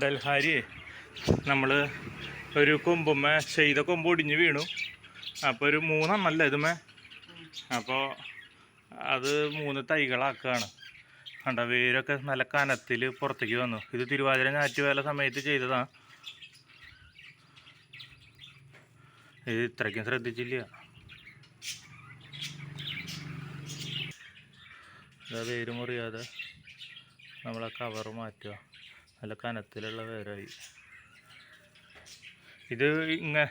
ഡൽഹാരി നമ്മൾ ഒരു കൊമ്പുമ്മ ചെയ്ത കൊമ്പ് ഒടിഞ്ഞ് വീണു. അപ്പോൾ ഒരു മൂന്നെണ്ണല്ല ഇതുമേ അപ്പോൾ അത് മൂന്ന് തൈകളാക്കുകയാണ് കണ്ട വേരൊക്കെ നല്ല കനത്തിൽ പുറത്തേക്ക് വന്നു. ഇത് തിരുവാതിര ഞാറ്റുവേല സമയത്ത് ചെയ്തതാണ് ഇത് ഇത്രയ്ക്കും ശ്രദ്ധിച്ചില്ല. വേര് മുറിയാതെ നമ്മളെ കവറ് മാറ്റുക. നല്ല കനത്തിലുള്ള വേരായി. ഇത് ഇങ്ങനെ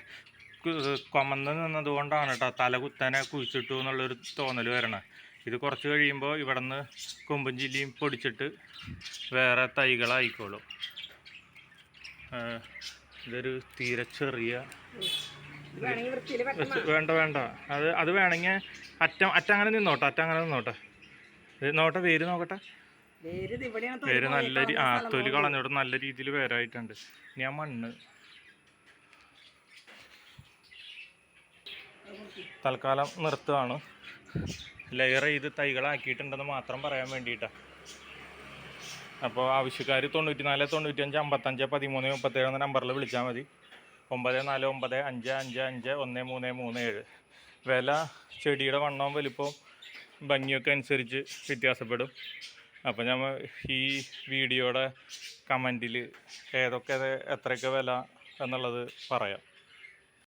കൊമന്ന് നിന്നത് കൊണ്ടാണ് കേട്ടോ തല കുത്തനെ കുഴിച്ചിട്ടു എന്നുള്ളൊരു തോന്നൽ വരണേ. ഇത് കുറച്ച് കഴിയുമ്പോൾ ഇവിടെ നിന്ന് കൊമ്പും ചില്ലിയും പൊടിച്ചിട്ട് വേറെ തൈകളായിക്കോളും. ഇതൊരു തീരെ ചെറിയ വേണ്ട വേണ്ട. അത് അത് വേണമെങ്കിൽ അറ്റം അറ്റം അങ്ങനെ നിന്നോട്ടെ അറ്റം അങ്ങനെ നിന്നോട്ടെ. നോട്ടെ വേര് നോക്കട്ടെ. വേര് നല്ല ആ തൊലി കളഞ്ഞോട്ട് നല്ല രീതിയിൽ വേരായിട്ടുണ്ട്. ഇനി ആ മണ്ണ്. തൽക്കാലം നിർത്തുകയാണ് ലെയർ ചെയ്ത് തൈകളാക്കിയിട്ടുണ്ടെന്ന് മാത്രം പറയാൻ വേണ്ടിയിട്ടാണ് അപ്പോൾ ആവശ്യക്കാർ തൊണ്ണൂറ്റി നാല് തൊണ്ണൂറ്റഞ്ച് അമ്പത്തഞ്ച് പതിമൂന്ന് മുപ്പത്തേഴ് എന്ന നമ്പറിൽ വിളിച്ചാൽ മതി. ഒമ്പത് നാല് ഒമ്പത് അഞ്ച് അഞ്ച് അഞ്ച് ഒന്ന് മൂന്ന് മൂന്ന് ഏഴ്. വില ചെടിയുടെ വണ്ണവും വലിപ്പവും ഭംഗിയൊക്കെ അനുസരിച്ച് വ്യത്യാസപ്പെടും. അപ്പോൾ നമ്മൾ ഈ വീഡിയോയുടെ കമന്റിൽ ഏതൊക്കെ എത്രയൊക്കെ വില എന്നുള്ളത് പറയാം.